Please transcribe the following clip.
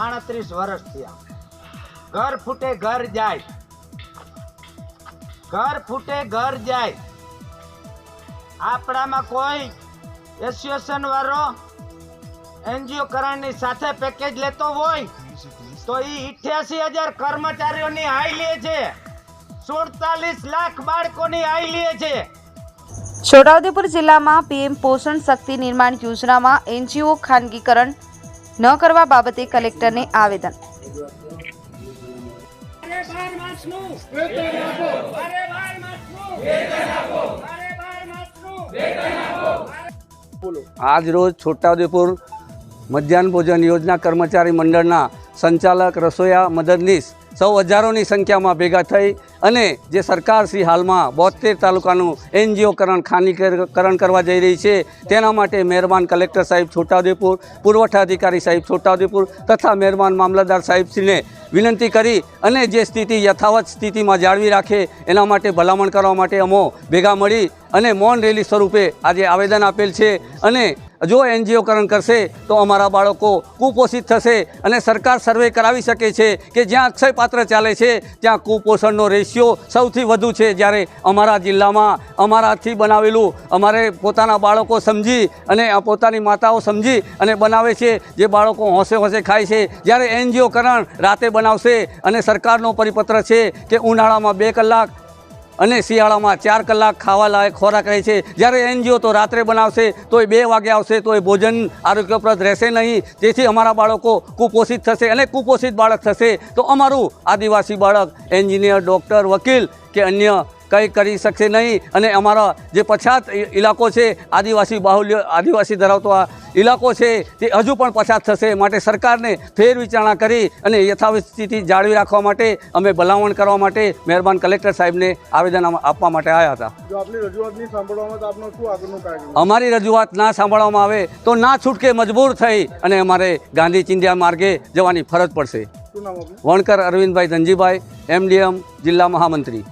આડત્રીસ વર્ષ થયા. ઘર ફૂટે ઘર જાય. ઘર ફૂટે ઘર જાય. આપણામાં કોઈ એસોસિએશન વાળો એનજીઓ કરણની સાથે પેકેજ લેતો હોય, તો એ ઇઠ્યાસી હજાર કર્મચારીઓની હાઈ લે છે. સુડતાલીસ લાખ બાળકોની હાઈ લે છે. છોટાઉદેપુર જિલ્લામાં પીએમ પોષણ શક્તિ નિર્માણ યોજનામાં એનજીઓ ખાનગીકરણ ન કરવા બાબતે કલેક્ટરને આવેદન. આજ રોજ છોટાઉદેપુર મધ્યાહન ભોજન યોજના કર્મચારી મંડળના સંચાલક રસોયા મદદનીશ સૌ હજારોની સંખ્યામાં ભેગા થઈ અને જે સરકાર શ્રી હાલમાં બોતેર તાલુકાનું એનજીઓકરણ ખાનીકરણ કરવા જઈ રહી છે, તેના માટે મહેરબાન કલેક્ટર સાહેબ છોટાઉદેપુર પુરવઠા અધિકારી સાહેબ છોટાઉદેપુર તથા મહેરબાન મામલતદાર સાહેબશ્રીને વિનંતી કરી અને જે સ્થિતિ યથાવત સ્થિતિમાં જાળવી રાખે, એના માટે ભલામણ કરવા માટે અમો ભેગા મળી અને મૌન રેલી સ્વરૂપે આજે આવેદન આપેલ છે અને જો એનજીઓકરણ કરશે તો અમારા બાળકો કુપોષિત થશે અને સરકાર સર્વે કરાવી શકે છે કે જ્યાં અક્ષય પાત્ર ચાલે છે ત્યાં કુપોષણનો રેશિયો સૌથી વધુ છે જ્યારે અમારા જિલ્લામાં અમારાથી બનાવેલું, અમારે પોતાના બાળકો સમજી અને પોતાની માતાઓ સમજી અને બનાવે છે, જે બાળકો હોંશે હોંશે ખાય છે. જ્યારે એનજીઓકરણ રાતે બનાવશે અને સરકારનો પરિપત્ર છે કે ઉનાળામાં બે કલાક અને શિયાળામાં ચાર કલાક ખાવા લાયક ખોરાક રહે છે. જ્યારે એનજીઓ તો રાત્રે બનાવશે તો એ બે વાગે આવશે તો એ ભોજન આરોગ્યપ્રદ રહેશે નહીં. તેથી અમારા બાળકો કુપોષિત થશે અને કુપોષિત બાળક થશે. તો અમારું આદિવાસી બાળક, એન્જિનિયર, ડૉક્ટર, વકીલ કે અન્ય કંઈ કરી શકશે નહીં. અને અમારા જે પછાત ઇલાકો છે આદિવાસી બાહુલ્ય આદિવાસી ધરાવતો આ ઇલાકો છે તે હજુ પણ પછાત થશે. માટે સરકારને ફેર વિચારણા કરી અને યથાવત સ્થિતિ જાળવી રાખવા માટે અમે ભલામણ કરવા માટે મહેરબાન કલેક્ટર સાહેબને આવેદન આપવા માટે આવ્યા હતા. અમારી રજૂઆત ના સાંભળવામાં આવે તો ના છૂટકે મજબૂર થઈ અને અમારે ગાંધી ચિંધ્યા માર્ગે જવાની ફરજ પડશે. વણકર અરવિંદભાઈ ધનજીભાઈ એમડીએમ જિલ્લા મહામંત્રી.